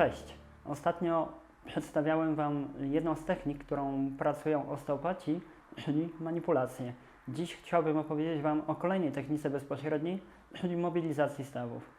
Cześć. Ostatnio przedstawiałem Wam jedną z technik, którą pracują osteopaci, czyli manipulację. Dziś chciałbym opowiedzieć Wam o kolejnej technice bezpośredniej, czyli mobilizacji stawów.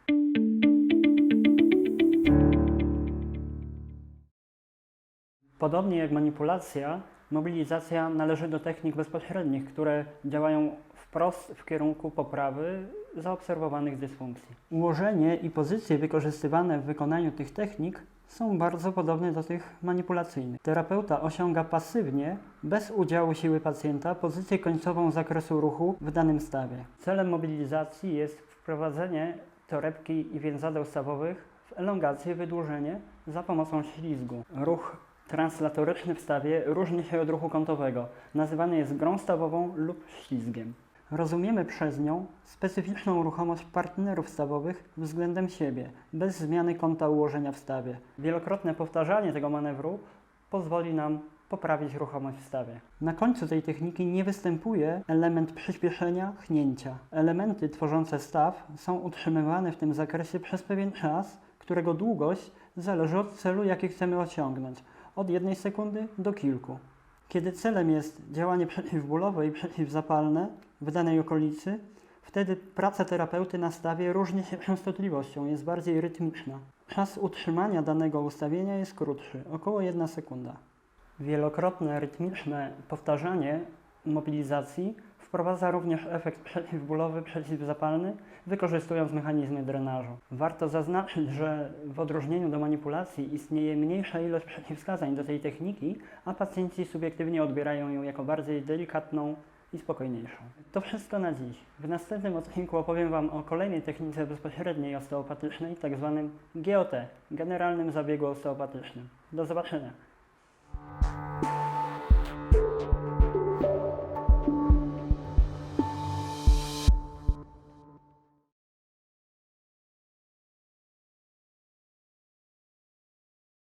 Podobnie jak manipulacja, mobilizacja należy do technik bezpośrednich, które działają wprost w kierunku poprawy zaobserwowanych dysfunkcji. Ułożenie i pozycje wykorzystywane w wykonaniu tych technik są bardzo podobne do tych manipulacyjnych. Terapeuta osiąga pasywnie, bez udziału siły pacjenta, pozycję końcową zakresu ruchu w danym stawie. Celem mobilizacji jest wprowadzenie torebki i więzadeł stawowych w elongację, wydłużenie za pomocą ślizgu. Ruch translatoryczny w stawie różni się od ruchu kątowego. Nazywany jest grą stawową lub ślizgiem. Rozumiemy przez nią specyficzną ruchomość partnerów stawowych względem siebie, bez zmiany kąta ułożenia w stawie. Wielokrotne powtarzanie tego manewru pozwoli nam poprawić ruchomość w stawie. Na końcu tej techniki nie występuje element przyspieszenia, chnięcia. Elementy tworzące staw są utrzymywane w tym zakresie przez pewien czas, którego długość zależy od celu, jaki chcemy osiągnąć od jednej sekundy do kilku. Kiedy celem jest działanie przeciwbólowe i przeciwzapalne w danej okolicy, wtedy praca terapeuty na stawie różni się częstotliwością, jest bardziej rytmiczna. Czas utrzymania danego ustawienia jest krótszy, około 1 sekunda. Wielokrotne rytmiczne powtarzanie mobilizacji wprowadza również efekt przeciwbólowy, przeciwzapalny, wykorzystując mechanizmy drenażu. Warto zaznaczyć, że w odróżnieniu do manipulacji istnieje mniejsza ilość przeciwwskazań do tej techniki, a pacjenci subiektywnie odbierają ją jako bardziej delikatną i spokojniejszą. To wszystko na dziś. W następnym odcinku opowiem Wam o kolejnej technice bezpośredniej osteopatycznej, tak zwanym GOT, generalnym zabiegu osteopatycznym. Do zobaczenia.